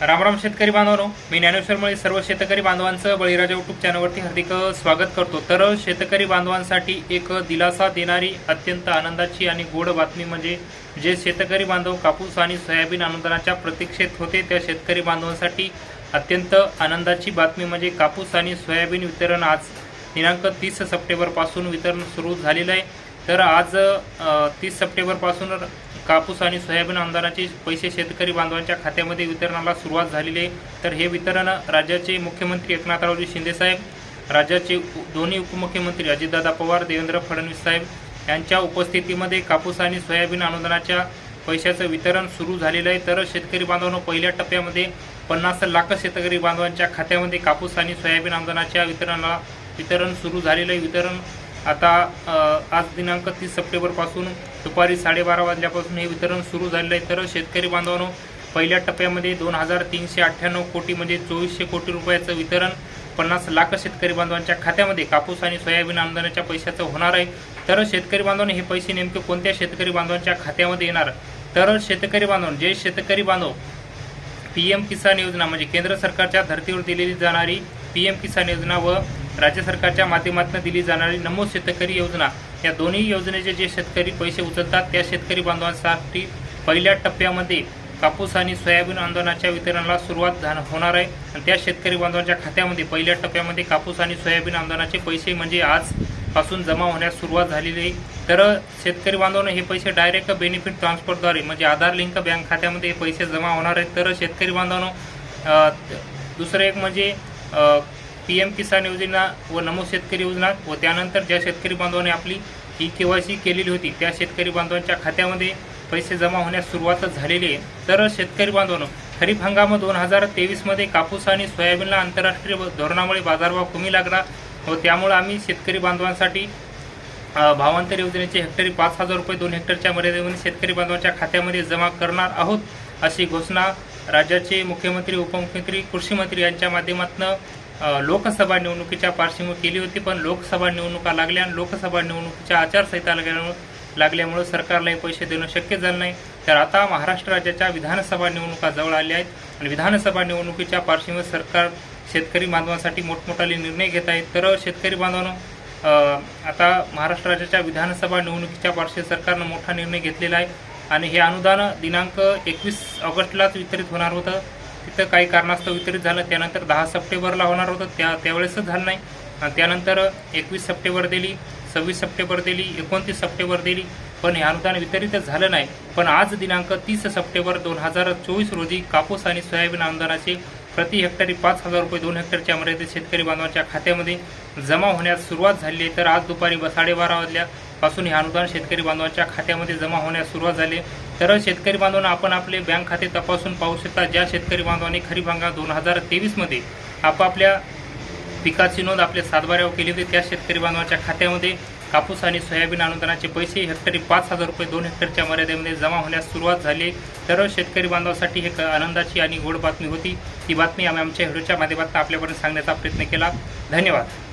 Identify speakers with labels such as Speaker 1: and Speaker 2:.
Speaker 1: रामराम शेतकरी बांधवांनो मी ज्ञानेश्वरमुळे सर्व शेतकरी बांधवांचं बळीराजा युट्यूब चॅनलवरती हार्दिक स्वागत करतो. तर शेतकरी बांधवांसाठी एक दिलासा देणारी अत्यंत आनंदाची आणि गोड बातमी म्हणजे जे शेतकरी बांधव कापूस आणि सोयाबीन अनुदानाच्या प्रतीक्षेत होते त्या शेतकरी बांधवांसाठी अत्यंत आनंदाची बातमी म्हणजे कापूस आणि सोयाबीन वितरण आज दिनांक तीस सप्टेंबरपासून वितरण सुरू झालेलं आहे. तर आज तीस सप्टेंबरपासून कापूस आणि सोयाबीन अनुदानाचे पैसे शेतकरी बांधवांच्या खात्यामध्ये वितरणाला सुरुवात झालेली आहे. तर हे वितरण राज्याचे मुख्यमंत्री एकनाथरावजी शिंदेसाहेब राज्याचे दोन्ही उपमुख्यमंत्री अजितदादा पवार देवेंद्र फडणवीस साहेब यांच्या उपस्थितीमध्ये कापूस आणि सोयाबीन अनुदानाच्या पैशाचं वितरण सुरू झालेलं आहे. तर शेतकरी बांधवांनो पहिल्या टप्प्यामध्ये पन्नास लाख शेतकरी बांधवांच्या खात्यामध्ये कापूस आणि सोयाबीन अनुदानाच्या वितरणाला वितरण सुरू झालेलं आहे. वितरण आता आज दिनांक तीस सप्टेंबरपासून दुपारी साडेबारा वाजल्यापासून हे वितरण सुरू झालेलं आहे. तर शेतकरी बांधवांनो पहिल्या टप्प्यामध्ये दोन हजार तीनशे अठ्ठ्याण्णव कोटी म्हणजे चोवीसशे कोटी रुपयाचं वितरण पन्नास लाख शेतकरी बांधवांच्या खात्यामध्ये कापूस आणि सोयाबीन आमदानाच्या पैशाचं होणार आहे. तर शेतकरी बांधवांनो हे पैसे नेमके कोणत्या शेतकरी बांधवांच्या खात्यामध्ये येणार? तर शेतकरी बांधव जे शेतकरी बांधव. पी एम किसान योजना म्हणजे केंद्र सरकारच्या धर्तीवर दिलेली जाणारी पी एम किसान योजना व राज्य सरकारच्या माध्यमातून दिली जाणारी नमो शेतकरी योजना या दोन्ही योजनेचे जे शेतकरी पैसे उचलतात त्या शेतकरी बांधवांसाठी पहिल्या टप्प्यामध्ये कापूस आणि सोयाबीन आंदोलनाच्या वितरणाला सुरुवात होणार आहे. आणि त्या शेतकरी बांधवांच्या खात्यामध्ये पहिल्या टप्प्यामध्ये कापूस आणि सोयाबीन आंदोलनाचे पैसे म्हणजे आजपासून जमा होण्यास सुरुवात झालेली आहे. तर शेतकरी बांधवांना हे पैसे डायरेक्ट बेनिफिट ट्रान्सफरद्वारे म्हणजे आधार लिंक बँक खात्यामध्ये हे पैसे जमा होणार आहेत. तर शेतकरी बांधवांनो दुसरं एक म्हणजे पी एम किसान योजना व नमो शेतकरी योजना व त्यानंतर ज्या शेतकरी बांधवांनी आपली ई के वाय सी केलेली होती त्या शेतकरी बांधवांच्या खात्यामध्ये पैसे जमा होण्यास सुरुवातच झालेली आहे. तर शेतकरी बांधवांनो खरीप हंगाम दोन हजार तेवीसमध्ये कापूस आणि सोयाबीनला आंतरराष्ट्रीय धोरणामुळे बाजारभाव कमी लागला व त्यामुळे आम्ही शेतकरी बांधवांसाठी भावांतर योजनेचे हेक्टरी पाच हजार रुपये दोन हेक्टरच्या मर्यादेमध्ये शेतकरी बांधवांच्या खात्यामध्ये जमा करणार आहोत अशी घोषणा राज्याचे मुख्यमंत्री उपमुख्यमंत्री कृषी मंत्री यांच्या माध्यमातून लोकसभा निवडणुकीच्या पार्श्वभूमीवर केली होती पण लोकसभा निवडणुका लागल्या आणि लोकसभा निवडणुकीच्या आचारसंहिता लागल्यामुळे लागल्यामुळं सरकारला हे पैसे देणं शक्य झालं नाही. तर आता महाराष्ट्र राज्याच्या विधानसभा निवडणुका जवळ आल्या आहेत आणि विधानसभा निवडणुकीच्या पार्श्वभूमीवर सरकार शेतकरी बांधवांसाठी मोठमोठाले निर्णय घेत आहेत. तर शेतकरी बांधवांनो आता महाराष्ट्र राज्याच्या विधानसभा निवडणुकीच्या पार्श्वे सरकारनं मोठा निर्णय घेतलेला आहे. आणि हे अनुदान दिनांक एकवीस ऑगस्टलाच वितरित होणार होतं. तिथं काही कारणास्तव वितरित झालं. त्यानंतर दहा सप्टेंबरला होणार होतं. त्या त्यावेळेसच झालं नाही. आणि त्यानंतर एकवीस सप्टेंबर दिली सव्वीस सप्टेंबर दिली एकोणतीस सप्टेंबर दिली. पण हे अनुदान वितरितच झालं नाही. पण आज दिनांक तीस सप्टेंबर दोन हजार चोवीस रोजी कापूस आणि सोयाबीन अनुदानाचे प्रति हेक्टरी पाच हजार रुपये दोन हेक्टरच्या मर्यादित शेतकरी बांधवांच्या खात्यामध्ये जमा होण्यास सुरुवात झाली आहे. तर आज दुपारी ब- साडेबारा पासून हे अनुदान शेतकरी बांधवांच्या खात्यामध्ये जमा होण्यास सुरुवात झाली. तर शेतकरी बांधवांना आपण आपले बँक खाते तपासून पाहू शकता. ज्या शेतकरी बांधवांनी खरीप हंगाम दोन हजार तेवीसमध्ये आपापल्या पिकाची नोंद आपल्या सातबाऱ्यावर केली होती त्या शेतकरी बांधवांच्या खात्यामध्ये कापूस आणि सोयाबीन अनुदानाचे पैसे हेक्टरी पाच हजार रुपये दोन हेक्टरच्या मर्यादेमध्ये जमा होण्यास सुरुवात झाली. तर शेतकरी बांधवासाठी एक आनंदाची आणि गोड बातमी होती. ती बातमी आम्ही आमच्या व्हिडिओच्या माध्यमातून आपल्यापर्यंत सांगण्याचा प्रयत्न केला. धन्यवाद.